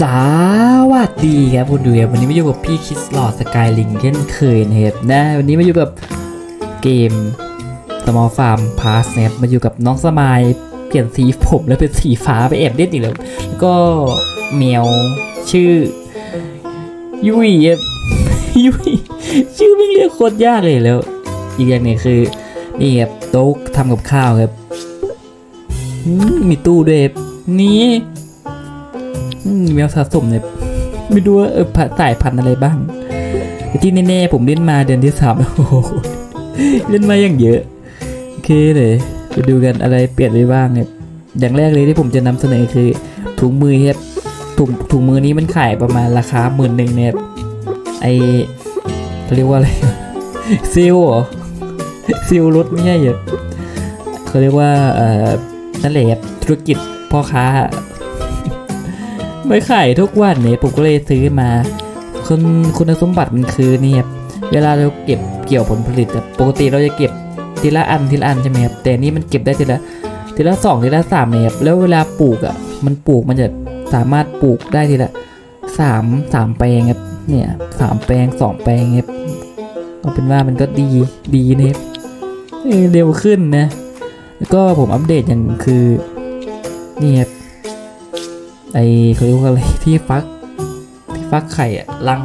สวัสดีครับคุณดูครับวันนี้มาอยู่กับพี่คิสลอดสกายลิงเช่นเคยนะครับนะวันนี้มาอยู่กับเกม Small Farm Pass นะครับมาอยู่กับน้องสมายเปลี่ยนสีผมแล้วเป็นสีฟ้าไปแอบเล่นอีกแล้วแล้วก็แมวชื่อ ยุยครับยุยชื่อไม่เรียกโคตรยากเลยแล้ว อีกอย่างหนึงคือนี่ครับโต๊ะทำกับข้าวครับมีตู้ด้วยนี่ แมวสะสมเนี่ยไม่รู้ว่าเออสายพันธุ์อะไรบ้างที่แน่ๆผมเล่นมาเดือนที่สามโอ้โหเล่นมาอย่างเยอะโอเคเลยไปดูกันอะไรเปลี่ยนไปบ้างครับอย่างแรกเลยที่ผมจะนำเสนอคือถุงมือครับถุงถุงมือนี้มันขายประมาณราคาหมื่นหนึ่งเนี่ยไอเขาเรียกว่าอะไรซิลเหรอซิลรถไม่ใช่เหรอเขาเรียกว่าเอ่อนั่นแหละธุรกิจพ่อค้า ไม่ขายทุกวันเนี่ยผมก็เลยซื้อมาคุณคุณสมบัติมันคือเนี่ยครับเวลาเราเก็บเกี่ยวผลผลิตอะปกติเราจะเก็บทีละอันทีละอันใช่ไหมครับแต่นี่มันเก็บได้ทีละทีละสองทีละสามเนี่ยครับแล้วเวลาปลูกอะมันปลูกมันจะสามารถปลูกได้ทีละสามสามแปลงครับเนี่ยสามแปลงสองแปลงครับเอาเป็นว่ามันก็ดีดีนะครับเออเร็วขึ้นนะ แล้วก็ผมอัปเดตอย่างคือนี่ครับ ไอเขาเรียกว่าอะไรที่ฟักที่ฟักไข่อะรัง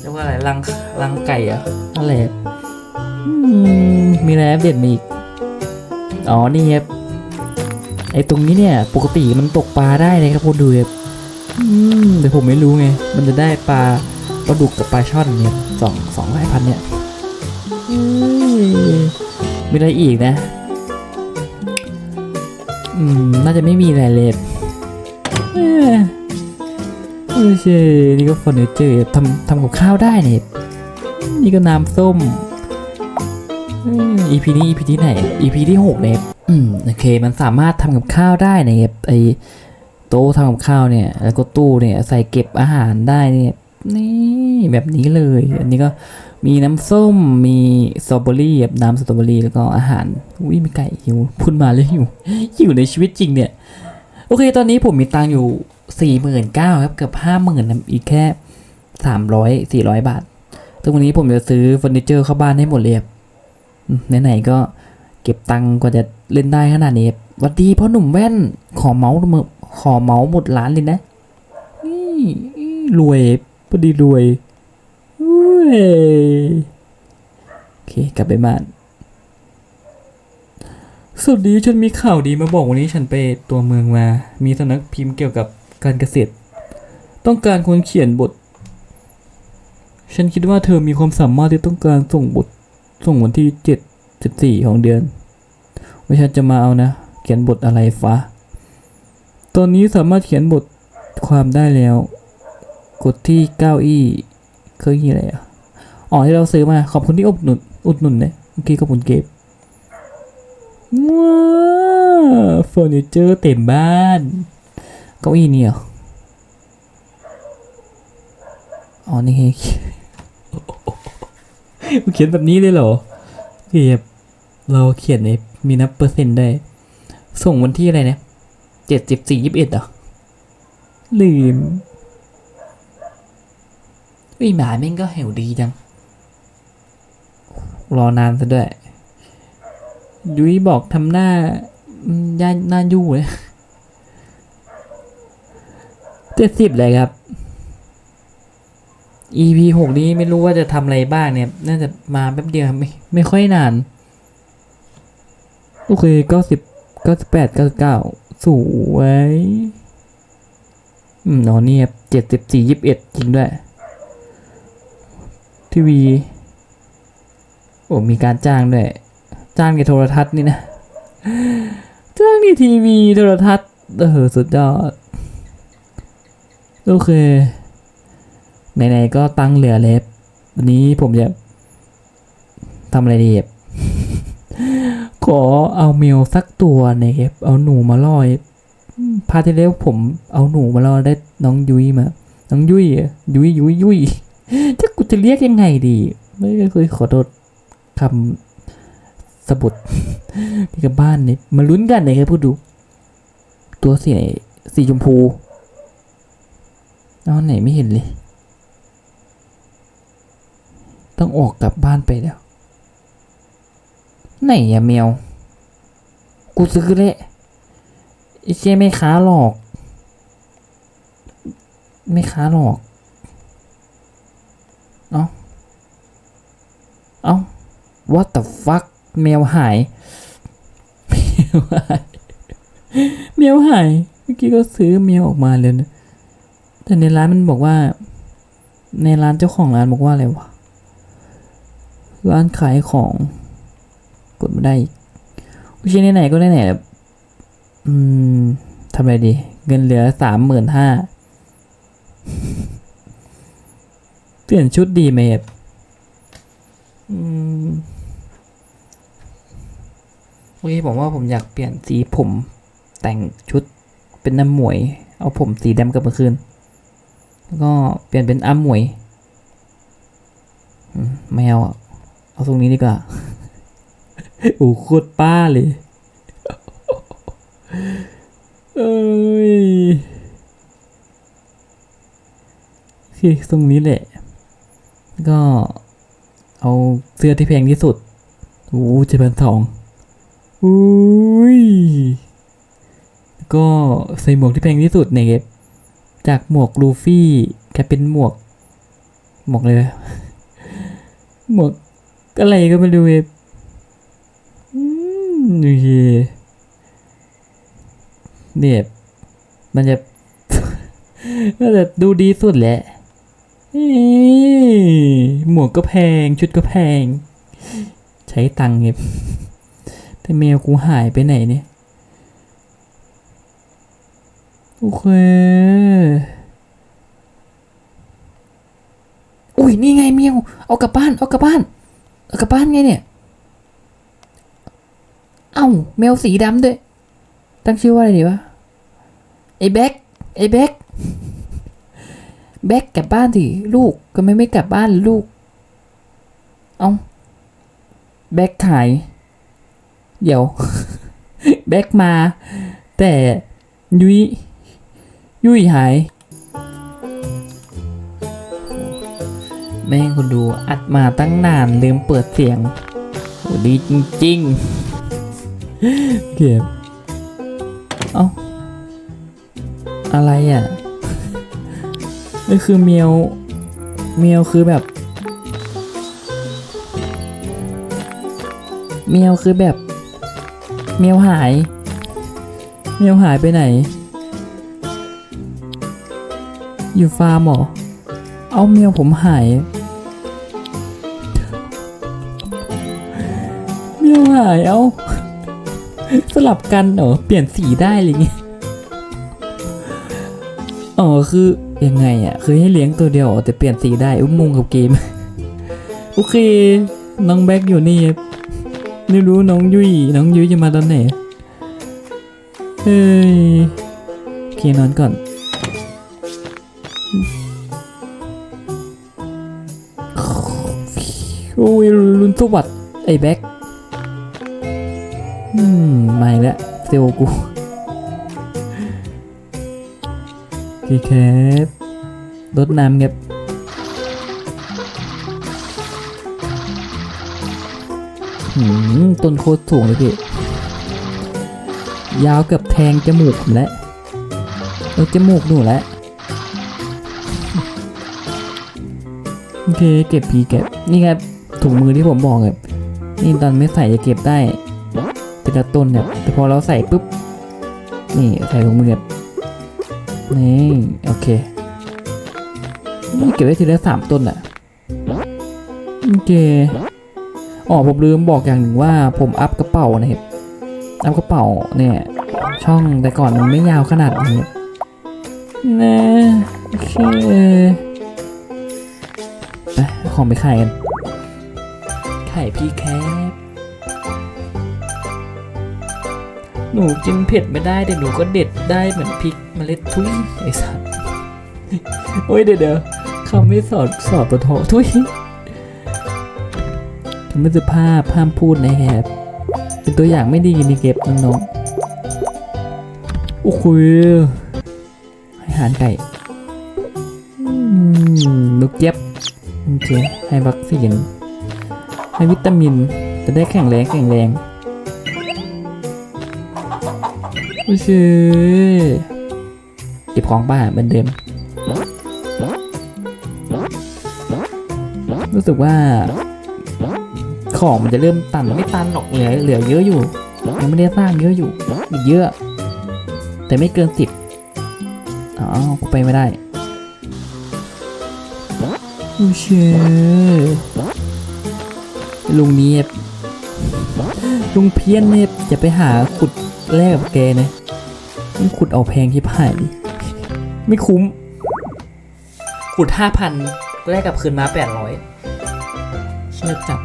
เรียกว่าอะไรรังรังไก่อะนั่นแหละอืมมีอะไรอัปเดตมาอีกอ๋อนี่ครับไอตรงนี้เนี่ย ปกติมันตกปลาได้เลยครับคุณดูครับอืมแต่ผมไม่รู้ไง มันจะได้ปลาปลาดุกกับปลาช่อนเนี่ยสองสองสายพันธุ์เนี่ยมีอะไรอีกนะ อืม น่าจะไม่มีอะไรเลยเอ้ย โอเคนี่ก็เฟอร์นิเจอร์ทำทำกับข้าวได้เนี่ยนี่ก็น้ำส้มอืม EP นี้ EP ที่ไหน EP ที่หกเลยอืมโอเค มันสามารถทำกับข้าวได้เนี่ยไอโต๊ะทำกับข้าวเนี่ย แล้วก็ตู้เนี่ยใส่เก็บอาหารได้เนี่ยนี่แบบนี้เลย อันนี้ก็มีน้ำส้ม มีสตรอเบอรี่แบบน้ำสตรอเบอรี่แล้วก็อาหารอุ้ยมีไก่หิวพูดมาเลยหิวอยู่ในชีวิตจริงเนี่ย โอเค ตอนนี้ผมมีตังค์อยู่สี่หมื่นเก้าครับเกือบห้าหมื่นอีกแค่สามร้อยสี่ร้อยบาทซึ่งวันนี้ผมจะซื้อเฟอร์นิเจอร์เข้าบ้านให้หมดเลยบไหนๆก็เก็บตังค์กว่าจะเล่นได้ขนาดนี้วัดดีพ่อหนุ่มแว่นขอเมาส์ขอเมาส์หมดร้านเลยนะนี่รวยพอดีรวยอุ้ยโอเคกลับไปบ้าน สวัสดีฉันมีข่าวดีมาบอกวันนี้ฉันไปตัวเมืองมา มีสำนักพิมพ์เกี่ยวกับการเกษตร ต้องการคนเขียนบท ฉันคิดว่าเธอมีความสามารถที่ต้องการส่งบท ส่งวันที่เจ็ดสิบสี่ของเดือนว่าฉันจะมาเอานะ เขียนบทอะไรฟ้าตอนนี้สามารถเขียนบทความได้แล้ว กดที่เก้าอี้เครื่องอี้อะไรอะอ๋อที่เราซื้อมาขอบคุณที่อุดหนุนอุดหนุนเนะเมื่อกี้ขอบคุณเก็บ ว้าวเฟอร์นิเจอร์เต็มบ้านเก้าอี้นี่เหรออ๋อนี่เขียนแบบนี้เลยเหรอเขียบเราเขียนในมีนับเปอร์เซ็นต์ได้ ส่งวันที่อะไรเนี่ยเจ็ดสิบสี่ยี่สิบเอ็ดเหรอลืมเอ้ยหมาแม่งก็เหี่วดีจัง รอนานซะด้วย ยุ้ยบอกทำหน้าย่าหน้ายู่เลยเจ็ดสิบเลยครับ EP หกนี้ไม่รู้ว่าจะทำอะไรบ้างเนี่ย น่าจะมาแป๊บเดียวไม่ไม่ค่อยนาน โอเคเก้าสิบเก้าสิบแปดเก้าสิบเก้าสวยอืมอ๋อเนี่ยเจ็ดสิบสี่ยิบเอ็ดจริงด้วย ทีวี โอ้มีการจ้างด้วย จ้างในโทรทัศน์นี่นะ จ้างในทีวีโทรทัศน์เออสุดยอด โอเค ไหนๆก็ตั้งเหลือเล็บ วันนี้ผมจะทำอะไรดีบขอเอาเมลสักตัวนะครับเอาหนูมาล่อยพาที่แล้วผมเอาหนูมาล่อได้น้องยุ้ยมา น้องยุ้ยยุ้ยยุ้ยยุ้ยจะกูจะเรียกยังไงดี ไม่เคยขอโทษคำ สะบดที่กับบ้านเนี่ยมาลุ้นกันนะครับพูดดู ตัวสีไหนสีชมพูเอาไหนไม่เห็นเลย ต้องออกกลับบ้านไปแล้ว ไหนอะแมว กูซื้อแหละไอ้เจ๊ไม่ค้าหลอก ไม่ค้าหลอก เอาเอา what the fuck แมวหายแมวหายแมวหายเมื่อกี้ก็ซื้อแมวออกมาเลยนะแต่ในร้านมันบอกว่า ในร้านเจ้าของร้านบอกว่าอะไรวะร้านขายของกดไม่ได้กโอเคไหนๆก็ไหนแล้วอืมทำอะไรดี เงินเหลือสามหมื่นห้าเปลี่ยนชุดดีไหมครับอืม โอเคผมว่าผมอยากเปลี่ยนสีผม แต่งชุดเป็นน้ำหมวย เอาผมสีดำกลับมาคืน แล้วก็เปลี่ยนเป็นอ้ำหมวยอืมไม่เอาเอาตรงนี้ดีกว่าโอ้โคตรป้าเลยเอ้ยโอตรงนี้แหละ ก็เอาเสื้อที่แพงที่สุด โอ้เจ็ดพันสอง อุ้ย ก็ใส่หมวกที่แพงที่สุดเนี่ยครับจากหมวกลูฟี่กลายเป็นหมวก หมวกเลยหมวกอะไรก็ไม่รู้ครับอืมโอเคเนี่ยมันจะน่าจะดูดีสุดแหละหมวกก็แพง ชุดก็แพง ใช้ตังค์เงียบ แต่แมวกูหายไปไหนเนี่ย โอเค อุ้ยนี่ไงเมียวเอากลับบ้าน เอากลับบ้าน เอากลับบ้านไงเนี่ย เอ้าแมวสีดำด้วย ตั้งชื่อว่าอะไรดีวะ ไอ้แบ็คไอ้แบ็คแบ็คกลับบ้านสิลูกก็ไม่ไม่กลับบ้านลูก เอาแบ็คหาย เดี๋ยว แบ็คมา แต่ยุยยุยหาย แม่คุณดูอัดมาตั้งนานลืมเปิดเสียงดีจริงๆ เก็บเอ้า อะไรอะนี่คือเมียว เมียวคือแบบ เมียวคือแบบ เมียวหาย เมียวหายไปไหน อยู่ฟาร์มเหรอ เอาเมียวผมหาย เมียวหายเอา สลับกันเหรอ เปลี่ยนสีได้อะไรเงี้ยอ๋อคือยังไงอะ คือให้เลี้ยงตัวเดียวแต่เปลี่ยนสีได้อุ้มมุงกับเกม โอเค น้องแบ็กอยู่นี่ ไม่รู้น้องยุยน้องยุยจะมาตอนไหนเฮ้ยโอเคนอนก่อน โอ้ยลุนสวัสดไอ้แบ็คอืมไม่ละเซลกูโอเคครับรดน้ำเงียบ ต้นโคตรสูงเลยพี่ ยาวเกือบแทงจมูกแล้วเออจมูกหนูแล้วโอเคเก็บพีเก็บ นี่ครับถุงมือที่ผมบอกครับนี่ตอนไม่ใส่จะเก็บได้ทีละต้นครับแต่พอเราใส่ปุ๊บ นี่ใส่ถุงมือครับนี่โอเคนี่เก็บได้ทีละสามต้นอะโอเค อ๋อผมลืมบอกอย่างหนึ่งว่าผมอัพกระเป๋านะครับอัพกระเป๋าเนี่ยช่องแต่ก่อนมันไม่ยาวขนาดนี้นะโอเคไปของไปไขายกันไขายพี่แคบหนูกินเผ็ดไม่ได้แต่หนูก็เด็ดได้เหมือนพริกเมล็ดทุยไอ้สัสโอ้ยเดี๋ยวเดี๋ยวคำไม่สอดสอบปะโททุย ไม่สุภาพห้ามพูดนะครับเป็นตัวอย่างไม่ดีนี่เก็บน้องๆโอ้โหอาหารไก่นุกเจ็บโอเคให้วัคซีนให้วิตามินจะได้แข็งแรงแข็งแรงโอ้ยเก็บของบ้าเหมือนเดิมรู้สึกว่า ของมันจะเริ่มตันไม่ตันหรอกเหลือเหลือเยอะอยู่ ยังไม่ได้สร้างเยอะอยู่ อีกเยอะ แต่ไม่เกินสิบอ๋อกูไปไม่ได้โอ้เชลุงนี้ลุงเพี้ยนเนี่ยจะไปหาขุดแรกกับแกนะมันขุดเอาแพงที่ผ่ายดิไม่คุ้ม ขุดห้าพันแลกกับคืนมาแปดร้อยเชื่อจับ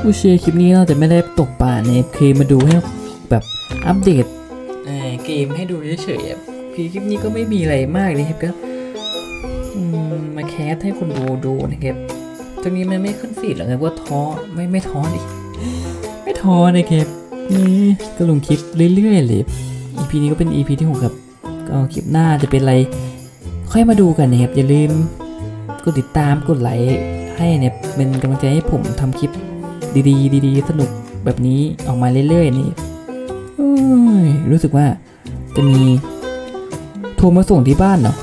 ผู้เชียร์คลิปนี้เราจะไม่ได้ตกป่าเนี่ยคือมาดูให้แบบอัปเดตเเกมให้ดูเฉยๆคือคลิปนี้ก็ไม่มีอะไรมากเลยครับก็อืมมาแคสให้คนดูดูนะครับ ตรงนี้มันไม่ขึ้นฟีดหรอกครับว่าท้อไม่ไม่ท้อดิไม่ท้อนะครับนี่ก็ลงคลิปเรื่อยๆเลย EP นี้ก็เป็น EP ที่หกครับ ก็คลิปหน้าจะเป็นอะไร ค่อยมาดูกันนะครับอย่าลืมกดติดตามกดไลค์ให้เนี่ยเป็นกำลังใจให้ผมทำคลิป ดีๆ ดีๆ สนุกแบบนี้ออกมาเรื่อยๆนี่รู้สึกว่าจะมีโทรมาส่งที่บ้านเนาะ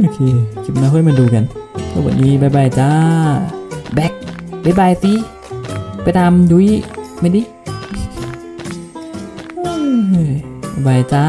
โอเค คลิปหน้าค่อยมาดูกันแล้ววันนี้บายบายจ้า แบ็คบายบายสิไปตามดุยไม่ดิบายบายจ้า